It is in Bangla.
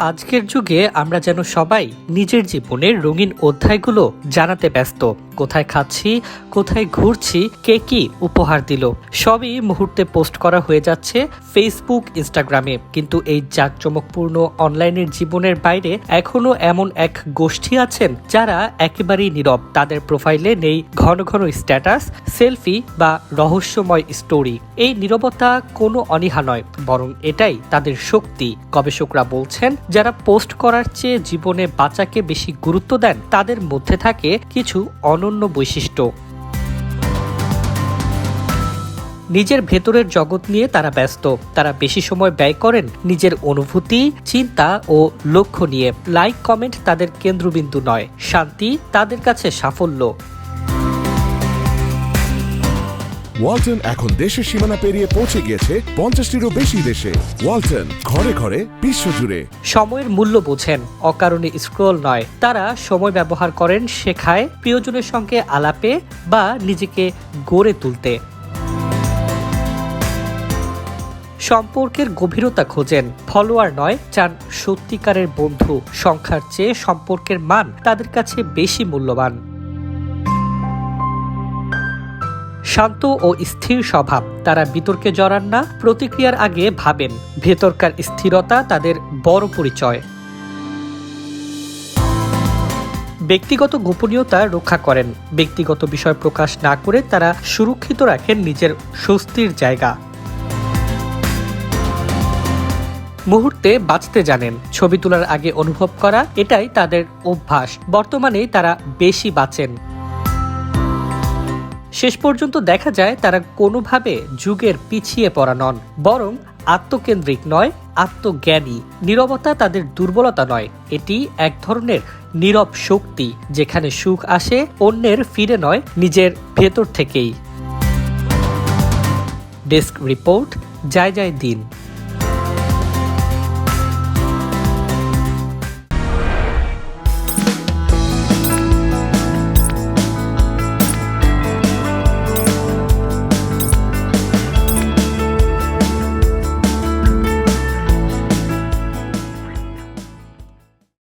আজকের যুগে আমরা যেন সবাই নিজের জীবনের রঙিন অধ্যায়গুলো জানাতে ব্যস্ত। কোথায় খাচ্ছি, কোথায় ঘুরছি, কে কি উপহার দিল, সবই মুহূর্তে পোস্ট করা হয়ে যাচ্ছে ফেসবুক ইনস্টাগ্রামে কিন্তু এই জাঁকজমকপূর্ণ অনলাইনের জীবনের বাইরে এখনও এমন এক গোষ্ঠী আছেন যারা একেবারেই নীরব। তাদের প্রোফাইলে নেই ঘন ঘন স্ট্যাটাস সেলফি বা রহস্যময় স্টোরি এই নীরবতা কোনো অনীহা নয়, বরং এটাই তাদের শক্তি। গবেষকরা বলছেন যারা পোস্ট করার চেয়ে জীবনে বাঁচাকে বেশি গুরুত্ব দেন, তাদের মধ্যে থাকে কিছু অনন্য বৈশিষ্ট্য। নিজের ভেতরের জগৎ নিয়ে তারা ব্যস্ত। তারা বেশি সময় ব্যয় করেন নিজের অনুভূতি, চিন্তা ও লক্ষ্য নিয়ে। লাইক, কমেন্ট তাদের কেন্দ্রবিন্দু নয়। শান্তি তাদের কাছে সাফল্য। ওয়ালটন এখন দেশের সীমানা পেরিয়ে পৌঁছে গিয়েছে পঞ্চাশটিরও বেশি দেশে। ওয়ালটন, ঘরে ঘরে বিশ্বজুড়ে সময়ের মূল্য বোঝেন, অকারণে স্ক্রল নয়। তারা সময় ব্যবহার করেন শেখায় প্রিয়জনের সঙ্গে আলাপে বা নিজেকে গড়ে তুলতে। সম্পর্কের গভীরতা খোঁজেন, ফলোয়ার নয়, চান সত্যিকারের বন্ধু। সংখ্যার চেয়ে সম্পর্কের মান তাদের কাছে বেশি মূল্যবান। শান্ত ও স্থির স্বভাব। তারা বিতর্কে জড়ান না, প্রতিক্রিয়ার আগে ভাবেন। ভেতরকার স্থিরতা তাদের বড় পরিচয়। ব্যক্তিগত গোপনীয়তা রক্ষা করেন। ব্যক্তিগত বিষয় প্রকাশ না করে তারা সুরক্ষিত রাখেন নিজের স্বস্তির জায়গা। মুহূর্তে বাঁচতে জানেন। ছবি তোলার আগে অনুভব করা, এটাই তাদের অভ্যাস। বর্তমানে তারা বেশি বাঁচেন। শেষ পর্যন্ত দেখা যায় তারা কোনোভাবে যুগের পিছিয়ে পড়া নন, বরং আত্মকেন্দ্রিক নয়, আত্মজ্ঞানী। নিরবতা তাদের দুর্বলতা নয়, এটি এক ধরনের নীরব শক্তি, যেখানে সুখ আসে, অন্যের ফিরে নয়, নিজের ভেতর থেকেই। ডেস্ক রিপোর্ট যায় যায় দিন।